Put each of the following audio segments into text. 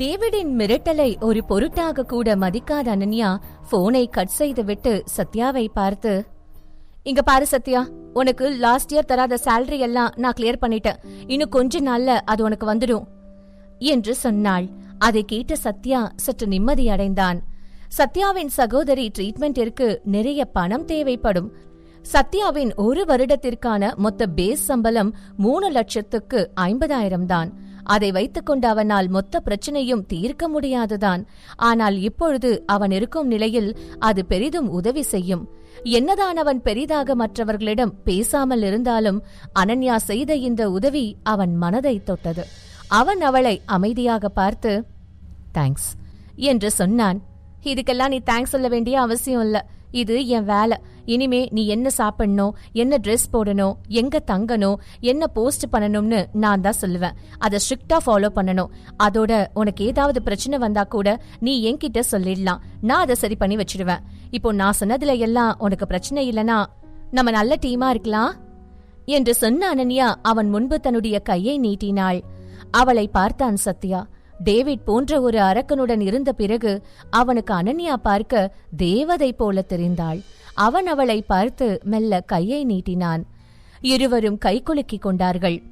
டேவிடின் மிரட்டலை ஒரு பொருட்டாக கூட மதிக்காத அனன்யா போனை கட் செய்துவிட்டு சத்யாவை பார்த்து இங்க பாரு சத்யா உனக்கு லாஸ்ட் இயர் தராத சேலரி எல்லாம் நான் கிளியர் பண்ணிட்டேன். இன்னும் கொஞ்ச நாள்ல அது உனக்கு வந்துடும் என்று சொன்னாள். அதை கேட்ட சத்யா சற்று நிம்மதி அடைந்தான். சத்யாவின் சகோதரி ட்ரீட்மெண்டிற்கு நிறைய பணம் தேவைப்படும். சத்யாவின் ஒரு வருடத்திற்கான மொத்த பேஸ் சம்பளம் மூணு லட்சத்துக்கு ஐம்பதாயிரம் தான். அதை வைத்துக்கொண்டு அவனால் மொத்த பிரச்சனையும் தீர்க்க முடியாதுதான். ஆனால் இப்பொழுது அவன் இருக்கும் நிலையில் அது பெரிதும் உதவி செய்யும். என்னதான் அவன் பெரிதாக மற்றவர்களிடம் பேசாமல் இருந்தாலும் அனன்யா செய்த இந்த உதவி அவன் மனதை தொட்டது. அவன் அவளை அமைதியாக பார்த்து தேங்க்ஸ் என்று சொன்னான். இதுக்கெல்லாம் நீ தேங்க்ஸ் சொல்ல வேண்டிய அவசியம் இல்ல. இது என் வேலை. இனிமே நீ என்ன சாப்பிடணும் என்ன ட்ரெஸ் போடணும் எங்க தங்கணும் என்ன போஸ்ட் பண்ணணும்னு நான் தான் சொல்லுவேன். அதை ஸ்ட்ரிக்டா ஃபாலோ பண்ணணும். அதோட உனக்கு ஏதாவது பிரச்சனை வந்தா கூட நீ என்கிட்ட சொல்லிடலாம். நான் அதை சரி பண்ணி வச்சிடுவேன். இப்போ நான் சொன்னதுல எல்லாம் உனக்கு பிரச்சனை இல்லனா நம்ம நல்ல டீமா இருக்கலாம்? என்று சொன்ன அனன்யா அவன் முன்பு தன்னுடைய கையை நீட்டினாள். அவளை பார்த்தான் சத்யா. டேவிட் போன்ற ஒரு அரக்கனுடன் இருந்த பிறகு அவனுக்கு அனன்யா பார்க்க தேவதை போல தெரிந்தாள். அவன் அவளை பார்த்து மெல்ல கையை நீட்டினான். இருவரும் கைகுலுக்கிக் கொண்டார்கள்.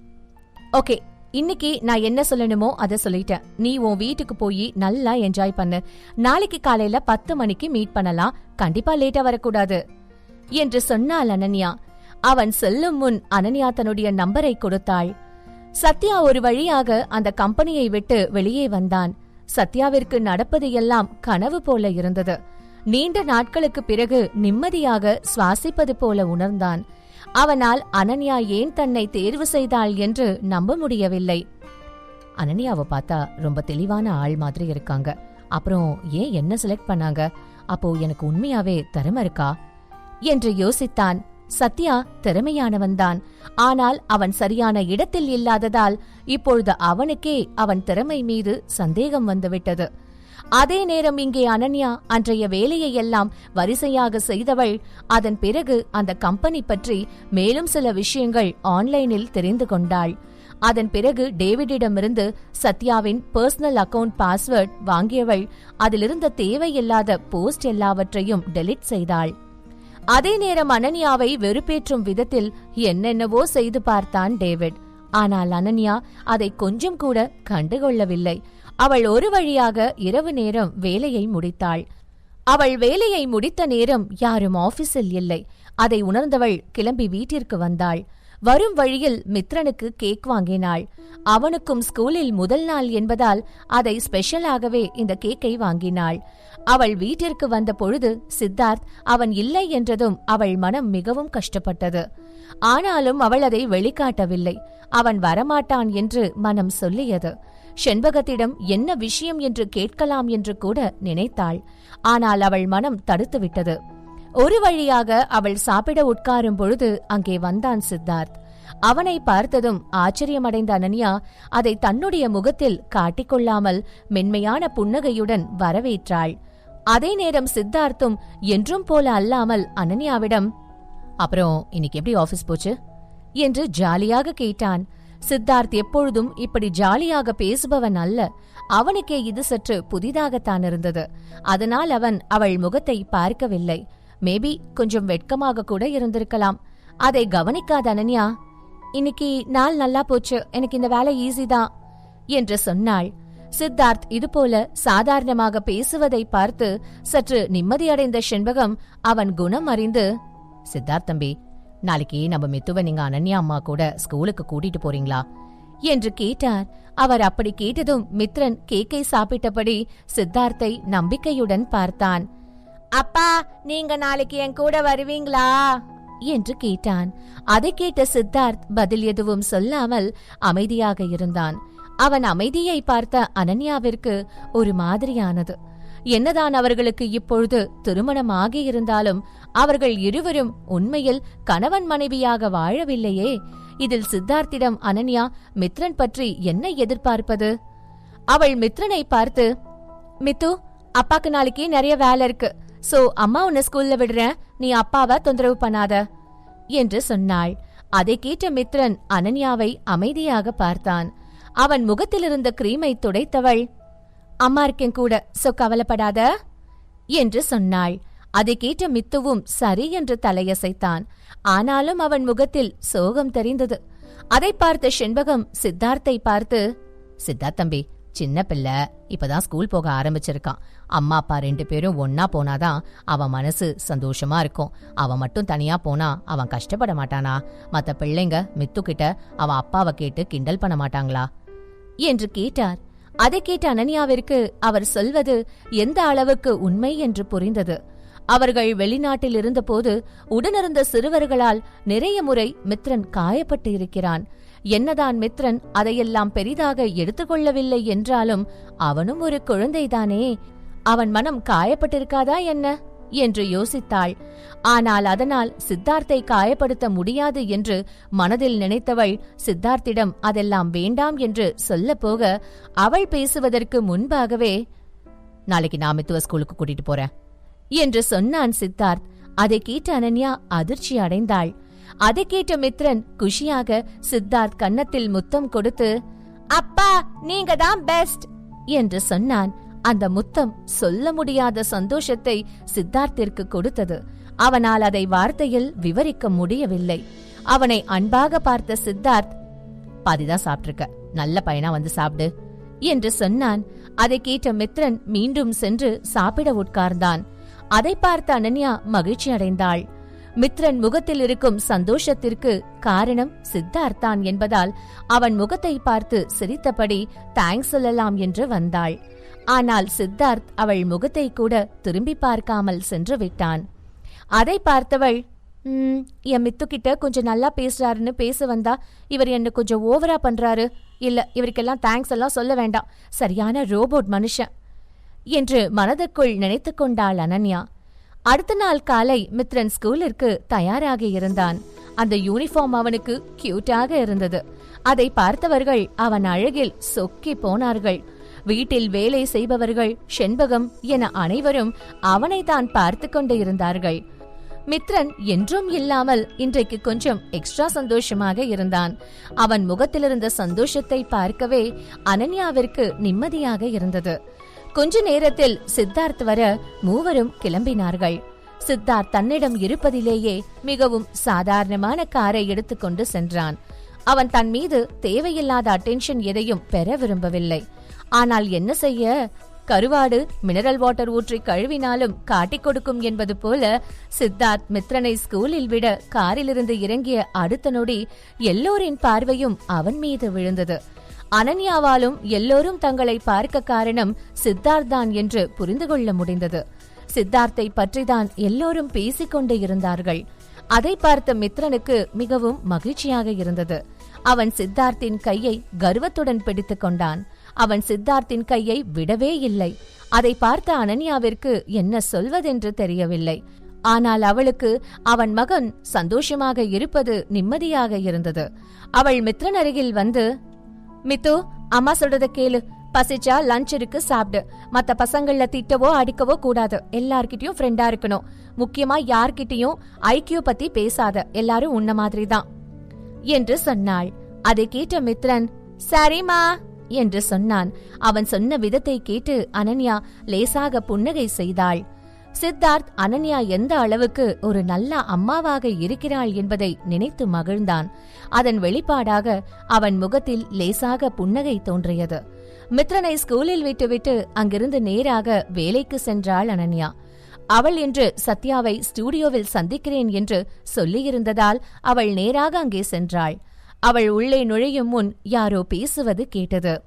ஓகே இன்னைக்கு நான் என்ன சொல்லணுமோ அதை சொல்லிட்டேன். நீ உன் வீட்டுக்கு போய் நல்லா என்ஜாய் பண்ணு. நாளைக்கு காலையில பத்து மணிக்கு மீட் பண்ணலாம். கண்டிப்பா லேட்டா வரக்கூடாது என்று சொன்னாள் அனன்யா. அவன் செல்லும் முன் அனன்யா தன்னுடைய நம்பரை கொடுத்தாள். சத்யா ஒரு வழியாக அந்த கம்பெனியை விட்டு வெளியே வந்தான். சத்யாவிற்கு நடப்பது எல்லாம் கனவு போல இருந்தது. நீண்ட நாட்களுக்கு பிறகு நிம்மதியாக சுவாசிப்பது போல உணர்ந்தான். அவனால் அனன்யா ஏன் தன்னை தேர்வு செய்தாள் என்று நம்ப முடியவில்லை. அனன்யாவை பார்த்தா ரொம்ப தெளிவான ஆள் மாதிரி இருக்காங்க. அப்புறம் ஏன் என்ன செலக்ட் பண்ணாங்க? அப்போ எனக்கு உண்மையாவே திறமை இருக்கா? என்று யோசித்தான். சத்யா திறமையானவன்தான் ஆனால் அவன் சரியான இடத்தில் இல்லாததால் இப்பொழுது அவனுக்கே அவன் திறமை மீது சந்தேகம் வந்துவிட்டது. அதே நேரம் இங்கே அனன்யா அன்றைய வேலையை எல்லாம் வரிசையாக செய்தவள் அதன் பிறகு அந்த கம்பெனி பற்றி மேலும் சில விஷயங்கள் ஆன்லைனில் தெரிந்து கொண்டாள். அதன் பிறகு டேவிடிடமிருந்து சத்யாவின் பர்சனல் அக்கவுண்ட் பாஸ்வேர்ட் வாங்கியவள் அதிலிருந்த தேவையில்லாத போஸ்ட் எல்லாவற்றையும் டெலிட் செய்தாள். அதே நேரம் அனன்யாவை வெறுப்பேற்றும் விதத்தில் என்னென்னவோ செய்து பார்த்தான் டேவிட். ஆனால் அனன்யா அதை கொஞ்சம் கூட கண்டுகொள்ளவில்லை. அவள் ஒரு வழியாக இரவு நேரம் வேலையை முடித்தாள். அவள் வேலையை முடித்த நேரம் யாரும் ஆபீஸில் இல்லை. அதை உணர்ந்தவள் கிளம்பி வீட்டிற்கு வந்தாள். வரும் வழியில் மித்ரனுக்கு கேக் வாங்கினாள். அவனுக்கும் ஸ்கூலில் முதல் நாள் என்பதால் அதை ஸ்பெஷலாகவே இந்த கேக்கை வாங்கினாள். அவள் வீட்டிற்கு வந்த பொழுது சித்தார்த் அவன் இல்லை என்றதும் அவள் மனம் மிகவும் கஷ்டப்பட்டது. ஆனாலும் அவள் அதை வெளிக்காட்டவில்லை. அவன் வரமாட்டான் என்று மனம் சொல்லியது. செண்பகத்திடம் என்ன விஷயம் என்று கேட்கலாம் என்று கூட நினைத்தாள். ஆனால் அவள் மனம் தடுத்துவிட்டது. ஒரு வழியாக அவள் சாப்பிட உட்காரும் பொழுது அங்கே வந்தான் சித்தார்த். அவனை பார்த்ததும் ஆச்சரியமடைந்த அனன்யா அதை தன்னுடைய முகத்தில் காட்டிக்கொள்ளாமல் மென்மையான புன்னகையுடன் வரவேற்றாள். அதே நேரம் சித்தார்த்தும் என்றும் போல அல்லாமல் அனன்யாவிடம் அப்புறம் இன்னைக்கு எப்படி ஆபீஸ் போச்சு? என்று ஜாலியாக கேட்டான். சித்தார்த் எப்பொழுதும் இப்படி ஜாலியாக பேசுபவன் அல்ல. அவனுக்கே இது சற்று புதிதாகத்தான் இருந்தது. அதனால் அவன் அவள் முகத்தை பார்க்கவில்லை. மேபி கொஞ்சம் வெட்கமாக கூட இருந்திருக்கலாம். அதை கவனிக்காத அனன்யா இன்னைக்கு நாள் நல்லா போச்சு. எனக்கு இந்த வேலை ஈஸி தான் என்று சொன்னாள். சித்தார்த் இதுபோல சாதாரணமாக பேசுவதை பார்த்து சற்று நிம்மதியடைந்த செண்பகம் அவன் குணம் அறிந்து சித்தார்த் தம்பி நாளைக்கு நம்ம மித்துவ நீங்க அனன்யா அம்மா கூட ஸ்கூலுக்கு கூட்டிட்டு போறீங்களா? என்று கேட்டார். அவர் அப்படி கேட்டதும் மித்ரன் கேக்கை சாப்பிட்டபடி சித்தார்த்தை நம்பிக்கையுடன் பார்த்தான். அப்பா நீங்க நாளைக்கு என் கூட வருவீங்களா? என்று கேட்டான். அதை கேட்ட சித்தார்த் பதில் எதுவும் சொல்லாமல் அமைதியாக இருந்தான். அவன் அமைதியை பார்த்த அனன்யாவிற்கு ஒரு மாதிரியானது. என்னதான் அவர்களுக்கு இப்பொழுது திருமணம் ஆகியிருந்தாலும் அவர்கள் இருவரும் உண்மையில் கணவன் மனைவியாக வாழவில்லையே. இதில் சித்தார்த்திடம் அனன்யா மித்ரன் பற்றி என்ன எதிர்பார்ப்பது? அவள் மித்ரனை பார்த்து மித்து அப்பாக்கு நாளைக்கு நிறைய வேலை இருக்கு. சோ அம்மா உன்னை ஸ்கூல்ல விடுறேன். நீ அப்பாவை தொந்தரவு பண்ணாத. என்று சொன்னாள். அதை கேட்ட மித்ரன் அனன்யாவை அமைதியாக பார்த்தான். அவன் முகத்திலிருந்த கிரீமை துடைத்தவள் அம்மா இருக்கேன் கூட சோ கவலைப்படாத. என்று சொன்னாள். அதை கேட்ட மித்துவும் சரி என்று தலையசைத்தான். ஆனாலும் அவன் முகத்தில் சோகம் தெரிந்தது. அதை பார்த்த செண்பகம் சித்தார்த்தை பார்த்து சித்தார்த்தம்பி சின்ன பிள்ளை இப்பதான் ஸ்கூல் போக ஆரம்பிச்சிருக்கான். அம்மா அப்பா ரெண்டு பேரும் ஒன்னா போனாதான் அவன் மனசு சந்தோஷமா இருக்கும். அவன் மட்டும் தனியா போனா அவன் கஷ்டப்பட மாட்டானா? மத்த பிள்ளைங்க மித்து கிட்ட அவன் அப்பாவை கேட்டு கிண்டல் பண்ண மாட்டாங்களா? என்று கேட்டார். அதை கேட்ட அனன்யாவிற்கு அவர் சொல்வது எந்த அளவுக்கு உண்மை என்று புரிந்தது. அவர்கள் வெளிநாட்டில் இருந்தபோது உடனிருந்த சிறுவர்களால் நிறைய முறை மித்ரன் காயப்பட்டு இருக்கிறான் என்னதான் மித்ரன் அதையெல்லாம் பெரிதாக எடுத்துக்கொள்ளவில்லை என்றாலும் அவனும் ஒரு குழந்தைதானே. அவன் மனம் காயப்பட்டிருக்காதா என்ன? என்று யோசித்தாள். ஆனால் அதனால் சித்தார்த்தை காயப்படுத்த முடியாது என்று மனதில் நினைத்தவள் சித்தார்த்திடம் அதெல்லாம் வேண்டாம் என்று சொல்லப் போக அவள் பேசுவதற்கு முன்பாகவே நாளைக்கு நான் மித்துவ ஸ்கூலுக்கு கூட்டிட்டு போறேன். என்று சொன்னான் சித்தார்த். அதை கேட்ட அனன்யா அதிர்ச்சி அடைந்தாள். அதை கேட்ட மித்ரன் குஷியாக சித்தார்த் கன்னத்தில் முத்தம் கொடுத்து அப்பா நீங்க தான் பெஸ்ட் என்று சொன்னான். அந்த முத்தம் சொல்ல முடியாத சந்தோஷத்தை சித்தார்த்திற்கு கொடுத்தது. அவனால் அதை வார்த்தையில் விவரிக்க முடியவில்லை. அவனை அன்பாக பார்த்த சித்தார்த் பாதிதான் சாப்பிட்டிருக்க. நல்ல பையனா வந்து சாப்பிடு என்று சொன்னான். அதை கேட்ட மித்ரன் மீண்டும் சென்று சாப்பிட உட்கார்ந்தான். அதை பார்த்த அனன்யா மகிழ்ச்சி அடைந்தாள். மித்ரன் முகத்தில் இருக்கும் சந்தோஷத்திற்கு காரணம் சித்தார்த்தான் என்பதால் அவன் முகத்தை பார்த்து சிரித்தபடி தேங்க்ஸ் சொல்லலாம் என்று வந்தாள். ஆனால் சித்தார்த் அவள் முகத்தை கூட திரும்பி பார்க்காமல் சென்று விட்டான். அதை பார்த்தவள் என் மித்து கிட்ட கொஞ்சம் நல்லா பேசுறாருன்னு பேச வந்தா இவர் என்ன கொஞ்சம் ஓவரா பண்றாரு. இல்ல இவருக்கெல்லாம் தேங்க்ஸ் எல்லாம் சொல்ல வேண்டாம். சரியான ரோபோட் மனுஷன். என்று மனதுக்குள் நினைத்து கொண்டாள் அனன்யா. அடுத்த நாள் காலை மித்ரன் ஸ்கூலிற்கு தயாராக இருந்தான். அந்த யூனிஃபார்ம் அவனுக்கு கியூட்டாக இருந்தது. அதை பார்த்தவர்கள் அவன் அழகில் சொக்கி போனார்கள். வீட்டில் வேலை செய்பவர்கள் செண்பகம் என அனைவரும் அவனை தான் பார்த்து கொண்டு இருந்தார்கள். மித்ரன் என்றும் இல்லாமல் இன்றைக்கு கொஞ்சம் எக்ஸ்ட்ரா சந்தோஷமாக இருந்தான். அவன் முகத்திலிருந்த சந்தோஷத்தை பார்க்கவே அனன்யாவிற்கு நிம்மதியாக இருந்தது. கொஞ்ச நேரத்தில் சித்தார்த் வர மூவரும் கிளம்பினார்கள். சித்தார்த் தன்னிடம் இருப்பதிலேயே மிகவும் சாதாரணமான காரை எடுத்துக்கொண்டு சென்றான். அவன் தன் மீது தேவையில்லாத அட்டென்ஷன் எதையும் பெற விரும்பவில்லை. ஆனால் என்ன செய்ய? கருவாடு மினரல் வாட்டர் ஊற்றி கழுவினாலும் காட்டிக் கொடுக்கும் என்பது போல சித்தார்த் மித்ரனை ஸ்கூலில் விட காரிலிருந்து இறங்கிய அடுத்த நொடி எல்லோரின் பார்வையும் அவன் மீது விழுந்தது. அனன்யாவாலும் எல்லோரும் தங்களை பார்க்க காரணம் சித்தார்த் தான் என்று புரிந்து கொள்ள முடிந்தது. சித்தார்த்தை பற்றிதான் எல்லோரும் பேசிக்கொண்டே இருந்தார்கள். அதை பார்த்த மித்ரனுக்கு மிகவும் மகிழ்ச்சியாக இருந்தது. அவன் சித்தார்த்தின் கையை கர்வத்துடன் பிடித்துக் கொண்டான். அவன் சித்தார்த்தின் கையை விடவே இல்லை. அதை பார்த்த அனன்யாவிற்கு என்ன சொல்வதென்று தெரியவில்லை. ஆனால் அவளுக்கு அவன் மகன் சந்தோஷமாக இருப்பது நிம்மதியாக இருந்தது. அவள் மித்ரன் அருகில் வந்து மித்து அம்மா சொல்றத கேளு. பசிச்சா லஞ்ச் இருக்கு சாப்பிடு. மத்த பசங்கள திட்டவோ அடிக்கவோ கூடாது. எல்லார்கிட்டயும் ஃப்ரெண்டா இருக்கணும். முக்கியமா யார்கிட்டயும் ஐக்கியூ பத்தி பேசாத. எல்லாரும் உன்ன மாதிரி தான் என்று சொன்னாள். அதை கேட்ட மித்ரன் சரிம்மா என்று சொன்னான். அவன் சொன்ன விதத்தை கேட்டு அனன்யா லேசாக புன்னகை செய்தாள். சித்தார்த் அனன்யா எந்த அளவுக்கு ஒரு நல்ல அம்மாவாக இருக்கிறாள் என்பதை நினைத்து மகிழ்ந்தான். அதன் வெளிப்பாடாக அவன் முகத்தில் லேசாக புன்னகை தோன்றியது. மித்ரனை ஸ்கூலில் விட்டுவிட்டு அங்கிருந்து நேராக வேலைக்கு சென்றாள் அனன்யா. அவள் இன்று சத்யாவை ஸ்டூடியோவில் சந்திக்கிறேன் என்று சொல்லியிருந்ததால் அவள் நேராக அங்கே சென்றாள். அவள் உள்ளே நுழையும் முன் யாரோ பேசுவது கேட்டது.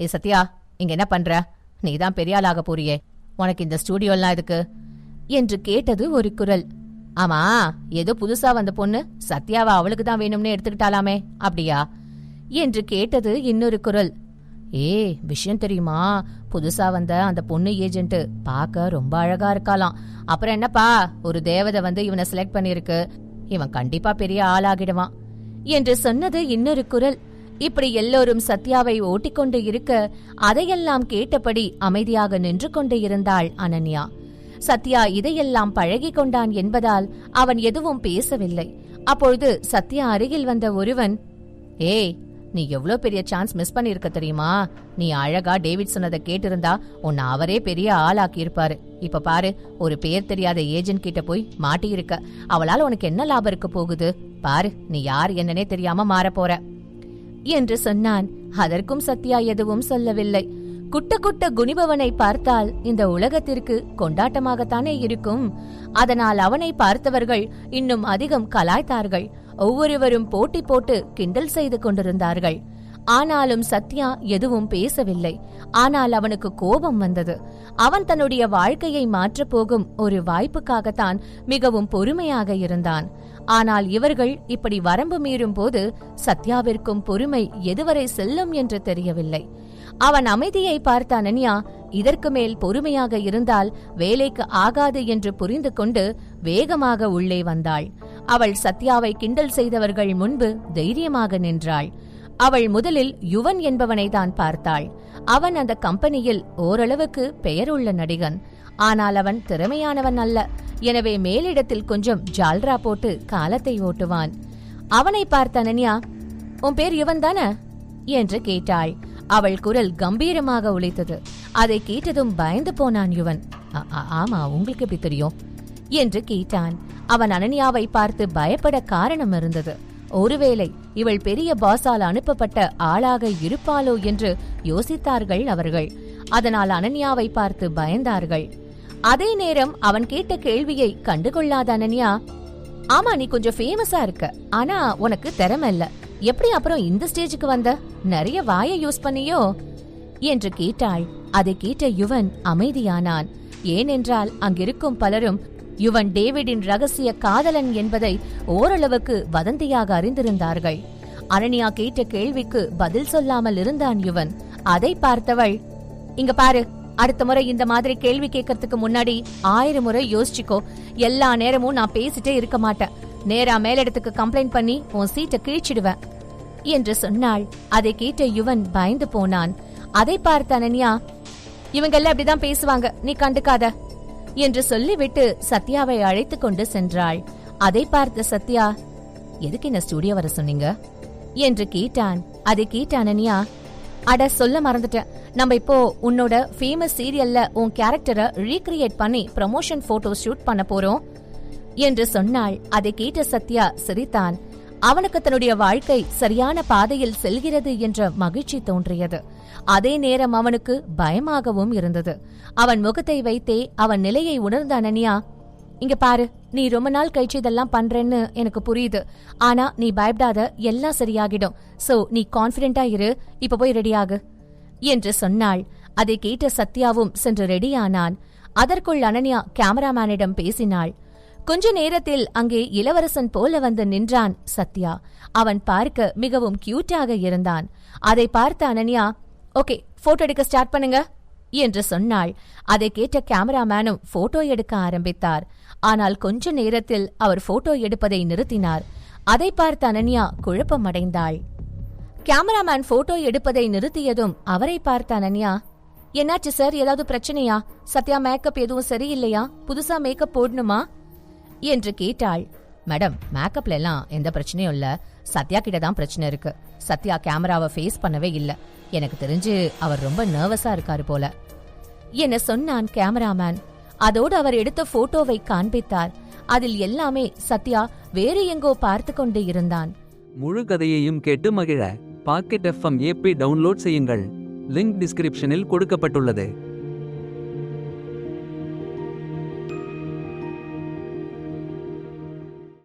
ஏ சத்யா இங்க என்ன பண்ற? நீதான் பெரியாளாக போறியே. உனக்கு இந்த ஸ்டூடியோலாம் எதுக்கு? என்று கேட்டது ஒரு குரல். ஆமா ஏதோ புதுசா வந்த பொண்ணு சத்யாவை அவளுக்கு தான் வேணும்னு எடுத்துக்கிட்டாலாமே அப்படியா? என்று கேட்டது இன்னொரு குரல். ஏ விஷயம் தெரியுமா? புதுசா வந்த அந்த பொண்ணு ஏஜென்ட் பார்க்க ரொம்ப அழகா இருக்காளாம். அப்புறம் என்னப்பா ஒரு தேவதை வந்து இவனை செலக்ட் பண்ணிருக்கு இவன் கண்டிப்பா பெரிய ஆளாகிடுவான். என்று சொன்னது இன்னொரு குரல். இப்படி எல்லோரும் சத்யாவை ஓட்டிக்கொண்டு இருக்க அதையெல்லாம் கேட்டபடி அமைதியாக நின்று கொண்டு இருந்தாள் அனன்யா. சத்யா இதையெல்லாம் பழகி கொண்டான் என்பதால் அவன் எதுவும் பேசவில்லை. அப்பொழுது சத்யா அருகில் வந்த ஒருவன் ஏய் நீ எவ்ளோ பெரிய சான்ஸ் மிஸ் பண்ணிருக்க தெரியுமா? நீ அழகா டேவிட் சொன்னதை கேட்டிருந்தா உன்னை அவரே பெரிய ஆளாக்கி இருப்பாரு இப்ப பாரு ஒரு பேர் தெரியாத ஏஜென்ட் கிட்ட போய் மாட்டியிருக்க. அவளால உனக்கு என்ன லாபம் இருக்க போகுது? பாரு நீ யார் என்னன்னே தெரியாம மாறப் போற. என்று சொன்னான். அதற்கும் சத்யா எதுவும் சொல்லவில்லை. குட்ட குட்ட குணிபவனை பார்த்தால் இந்த உலகத்திற்கு கொண்டாட்டமாகத்தானே இருக்கும். அதனால் அவனை பார்த்தவர்கள் இன்னும் அதிகம் கலாய்த்தார்கள். ஒவ்வொருவரும் போட்டி போட்டு கிண்டல் செய்து கொண்டிருந்தார்கள். ஆனாலும் சத்யா எதுவும் பேசவில்லை. ஆனால் அவனுக்கு கோபம் வந்தது. அவன் தன்னுடைய வாழ்க்கையை மாற்றப் போகும் ஒரு வாய்ப்புக்காகத்தான் மிகவும் பொறுமையாக இருந்தான். ஆனால் இவர்கள் இப்படி வரம்பு மீறும் போது சத்யாவிற்கும் பொறுமை எதுவரை செல்லும் என்று தெரியவில்லை. அவன் அமைதியை பார்த்த அனன்யா இதற்கு மேல் பொறுமையாக இருந்தால் வேலைக்கு ஆகாது என்று புரிந்து கொண்டு வேகமாக உள்ளே வந்தாள். அவள் சத்யாவை கிண்டல் செய்தவர்கள் முன்பு தைரியமாக நின்றாள். அவள் முதலில் யுவன் என்பவனை தான் பார்த்தாள். அவன் அந்த கம்பெனியில் ஓரளவுக்கு பெயருள்ள நடிகன். ஆனால் அவன் திறமையானவன் அல்ல. எனவே மேலிடத்தில் கொஞ்சம் ஜால்ரா போட்டு காலத்தை ஓட்டுவான். அவனை பார்த்த அனன்யா உன் பேர் யுவன் தானே? என்று கேட்டாள். அவள் குரல் கம்பீரமாக ஒலித்தது. அதை கேட்டதும் பயந்து போனான் யுவன். ஆமா உங்களுக்கு எப்படி தெரியும்? என்று கேட்டான். அவன் அனன்யாவை பார்த்து பயப்பட காரணம் இருந்தது. ஒருவேளை இவள் பெரிய பாஸால் அனுப்பப்பட்ட ஆளாக இருப்பாளோ என்று யோசித்தார்கள் அவர்கள். அதனால் அனன்யாவை பார்த்து பயந்தார்கள். அதே நேரம் அவன் கேட்ட கேள்வியை கண்டுகொள்ளாத அனன்யா ஆமா நீ கொஞ்சம் ஃபேமஸா இருக்க. ஆனா உனக்கு திறமை இல்ல. எப்படி அப்புறம் இந்த ஸ்டேஜுக்கு வந்த? நிறைய வாயை யூஸ் பண்ணியோ? என்று கேட்டாள். அதை கேட்ட யுவன் அமைதியானான். ஏனென்றால் அங்கிருக்கும் பலரும் யுவன் டேவிடின் ரகசிய காதலன் என்பதை ஓரளவுக்கு வதந்தியாக அறிந்திருந்தார்கள். அனன்யா கேட்ட கேள்விக்கு பதில் சொல்லாமல் இருந்தான் யுவன். அதை பார்த்தவள் இங்க பாரு அடுத்த முறை இந்த மாதிரி கேள்வி கேட்கறதுக்கு முன்னாடி ஆயிரம் முறை யோசிச்சுக்கோ. எல்லா நேரமும் நான் பேசிட்டே இருக்க மாட்டேன். நேரா மேலிடத்துக்கு கம்ப்ளைண்ட் பண்ணி உன் சீட்டை கிழிச்சிடுவேன் என்று சொன்னாள். அதை கேட்ட யுவன் பயந்து போனான். அதை பார்த்த அனன்யா இவங்கெல்லாம் அப்படிதான் பேசுவாங்க. நீ கண்டுக்காத. என்று சொல்லிவிட்டு சத்யாவை அழைத்து கொண்டு சென்றாள். அதை பார்த்த சத்யா எதுக்கு என்ன ஸ்டுடியோ வர சொன்னீங்க? என்று கேட்டான். அதை கேட்ட அனன்யா அட சொல்ல மறந்துட்டேன். நம்ம இப்போ உன்னோட ஃபேமஸ் சீரியல்ல உன் கேரக்டரை ரீக்ரியேட் பண்ணி ப்ரமோஷன் போட்டோ ஷூட் பண்ண போறோம். என்று சொன்னாள். அதை கேட்ட சத்யா சிரித்தான். அவனுக்கு தன்னுடைய வாழ்க்கை சரியான பாதையில் செல்கிறது என்ற மகிழ்ச்சி தோன்றியது. அதே நேரம் அவனுக்கு பயமாகவும் இருந்தது. அவன் முகத்தை வைத்தே அவன் நிலையை உணர்ந்த அனன்யா இங்க பாரு நீ ரொம்ப நாள் கழிச்சு இதெல்லாம் பண்றேன்னு எனக்கு புரியுது. ஆனா நீ பயப்படாத எல்லாம் சரியாகிடும். சோ நீ கான்பிடென்டா இரு. இப்ப போய் ரெடியாகு என்று சொன்னாள். அதை கேட்ட சத்யாவும் சென்று ரெடியானான் அதற்குள் அனன்யா கேமராமேனிடம் பேசினாள். கொஞ்ச நேரத்தில் அங்கே இளவரசன் போல வந்து நின்றான் சத்யா. அவன் பார்க்க மிகவும் கியூட்டாக இருந்தான். அதை பார்த்த அனன்யா ஓகே போட்டோ எடுக்க ஸ்டார்ட் பண்ணுங்க என்று சொன்னாள். அதை கேட்ட கேமராமேனும் போட்டோ எடுக்க ஆரம்பித்தார். ஆனால் கொஞ்ச நேரத்தில் அவர் போட்டோ எடுப்பதை நிறுத்தினார். அதை பார்த்த அனன்யா குழப்பமடைந்தாள். கேமராமேன் போட்டோ எடுப்பதை நிறுத்தியதும் அவரை பார்த்த அனன்யா என்னாச்சு சார் ஏதாவது பிரச்சனையா? சத்யா மேக்கப் எதுவும் சரியில்லையா? புதுசா மேக்கப் போடணுமா? என்று கேட்டாள். மேடம் மேக்கப்ல எல்லாம் எந்த பிரச்சனையும் இல்ல. சத்யா கிட்ட தான் பிரச்சனை இருக்கு. சத்யா கேமராவை ஃபேஸ் பண்ணவே இல்ல. எனக்கு தெரிஞ்சு அவர் ரொம்ப நர்வஸா இருக்காரு போல. என சொன்னான் கேமராமேன். அதோடு அவர் எடுத்த போட்டோவை காண்பித்தார். அதில் எல்லாமே சத்யா வேறு எங்கோ பார்த்து கொண்டு இருந்தான். முழு கதையையும் கேட்டு மகிழ பாக்கெட் எஃப்எம் ஏபி டவுன்லோட் செய்யுங்கள். லிங்க் டிஸ்கிரிப்ஷனில் கொடுக்கப்பட்டுள்ளது.